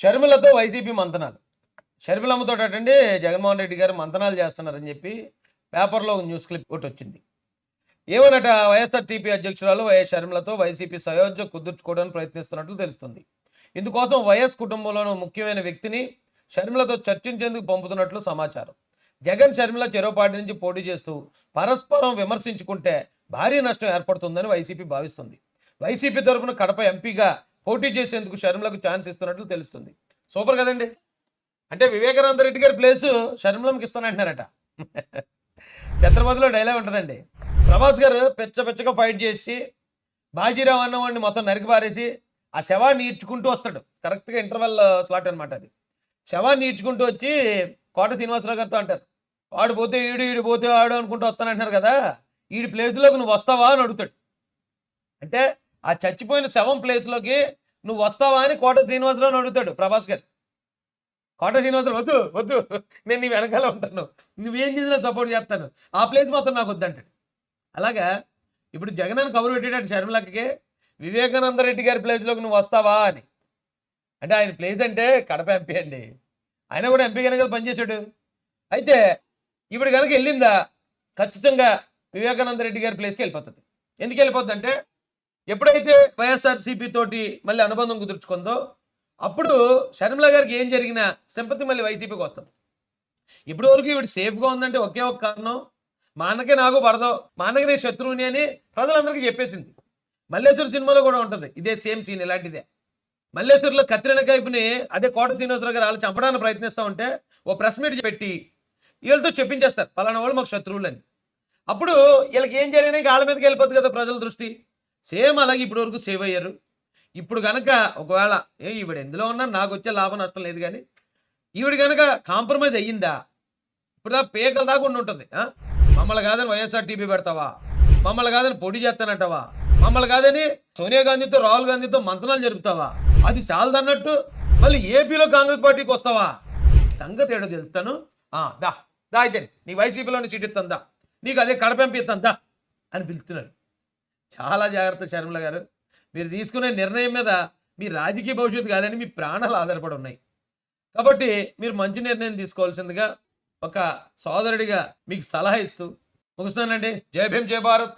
షర్మిలతో YCP మంతనాలు. షర్మిలమ్మతో అటండి జగన్మోహన్ రెడ్డి గారు మంతనాలు చేస్తున్నారని చెప్పి పేపర్లో ఒక న్యూస్ క్లిప్ ఒకటి వచ్చింది. ఏమనట వైఎస్ఆర్టీపీ అధ్యక్షురాలు వైఎస్ షర్మిలతో వైసీపీ సయోధ్య కుదుర్చుకోవడానికి ప్రయత్నిస్తున్నట్లు తెలుస్తుంది. ఇందుకోసం వైఎస్ కుటుంబంలోని ముఖ్యమైన వ్యక్తిని షర్మిలతో చర్చించేందుకు పంపుతున్నట్లు సమాచారం. జగన్ షర్మిల చెరోపాటి నుంచి పోటీ చేస్తూ పరస్పరం విమర్శించుకుంటే భారీ నష్టం ఏర్పడుతుందని వైసీపీ భావిస్తుంది. వైసీపీ తరపున కడప ఎంపీగా పోటీ చేసేందుకు షర్మిలకు ఛాన్స్ ఇస్తున్నట్లు తెలుస్తుంది. సూపర్ కదండి. అంటే వివేకానంద రెడ్డి గారి ప్లేసు షర్మిలంకి ఇస్తానంటున్నారట. ఛత్రపతిలో డైలాగ్ ఉంటుందండి. ప్రభాస్ గారు పెచ్చ పెచ్చగా ఫైట్ చేసి బాజీరావు అన్నవాడిని మొత్తం నరికి పారేసి ఆ శవాన్ని ఈడ్చుకుంటూ వస్తాడు. కరెక్ట్గా ఇంటర్వెల్ స్లాట్ అనమాట అది. శవాన్ని ఈడ్చుకుంటూ వచ్చి కోట శ్రీనివాసరావు గారితో అంటారు. వాడు పోతే ఈడు ఈడు పోతే ఆడు అనుకుంటూ వస్తానంటున్నారు కదా. ఈడి ప్లేస్లోకి నువ్వు వస్తావా అని అడుగుతాడు. అంటే ఆ చచ్చిపోయిన శవం ప్లేస్లోకి నువ్వు వస్తావా అని కోట శ్రీనివాసరావు అడుగుతాడు ప్రభాస్ గారు. కోట శ్రీనివాసరావు వద్దు వద్దు నేను నీ వెనకాల ఉంటాను. నువ్వేం చేసినా సపోర్ట్ చేస్తాను. ఆ ప్లేస్ మాత్రం నాకు వద్దంటాడు. అలాగా ఇప్పుడు జగన్ అని కబురు పెట్టాడు షర్మిలకి వివేకానంద రెడ్డి గారి ప్లేస్లోకి నువ్వు వస్తావా అని. అంటే ఆయన ప్లేస్ అంటే కడప ఎంపీ అండి. ఆయన కూడా ఎంపీ కనుక పనిచేశాడు. అయితే ఇప్పుడు కనుక వెళ్ళిందా ఖచ్చితంగా వివేకానంద రెడ్డి గారి ప్లేస్కి వెళ్ళిపోతుంది. ఎందుకు వెళ్ళిపోద్ది అంటే ఎప్పుడైతే వైఎస్ఆర్సీపీ తోటి మళ్ళీ అనుబంధం కుదుర్చుకుందో అప్పుడు షర్మిల గారికి ఏం జరిగినా సింపతి మళ్ళీ వైసీపీకి వస్తుంది. ఇప్పటి వరకు ఇవి సేఫ్గా ఉందంటే ఒకే ఒక కారణం. మా అన్నకే నాకు పడదో. మా అన్నకి నేను శత్రువుని అని ప్రజలందరికీ చెప్పేసింది. మల్లేశ్వర సినిమాలో కూడా ఉంటుంది. ఇదే సేమ్ సీన్ ఇలాంటిదే. మల్లేశ్వర్లో కత్రిన కైపుని అదే కోట శ్రీనివాసరావు గారు వాళ్ళు చంపడానికి ప్రయత్నిస్తూ ఉంటే ఓ ప్రెస్ మీట్ పెట్టి వీళ్ళతో చెప్పించేస్తారు. పలానా వాళ్ళు మాకు శత్రువులు అని అప్పుడు వీళ్ళకి ఏం జరిగినాయి వాళ్ళ మీదకి వెళ్ళిపోద్ది కదా ప్రజల దృష్టి. సేమ్ అలాగే ఇప్పటి వరకు సేవ్ అయ్యారు. ఇప్పుడు కనుక ఒకవేళ ఏ ఈవిడ ఎందులో ఉన్నా నాకు వచ్చే లాభం నష్టం లేదు కానీ ఈవిడ కనుక కాంప్రమైజ్ అయ్యిందా? ఇప్పుడు దా పేకల దాకా ఉండి ఉంటుంది. మమ్మల్ని కాదని వైఎస్ఆర్ టీపీ పెడతావా? మమ్మల్ని కాదని పొడి చేస్తానంటావా? మమ్మల్ని కాదని సోనియా గాంధీతో రాహుల్ గాంధీతో మంతనాలు జరుపుతావా? అది చాలదన్నట్టు మళ్ళీ ఏపీలో కాంగ్రెస్ పార్టీకి వస్తావా? సంగతి ఏడో తెలుస్తాను ఆ, దా దా అయితే నీ వైసీపీలోని సీట్ ఇస్తాను దా. నీకు అదే కడపంపి ఇస్తాను దా అని పిలుస్తున్నారు. చాలా జాగ్రత్త శర్మిల గారు. మీరు తీసుకునే నిర్ణయం మీద మీ రాజకీయ భవిష్యత్తు కాదని మీ ప్రాణాలు ఆధారపడి ఉన్నాయి. కాబట్టి మీరు మంచి నిర్ణయం తీసుకోవాల్సిందిగా ఒక సోదరుడిగా మీకు సలహా ఇస్తూ ముగుస్తానండి జై భీమ్ జై భారత్.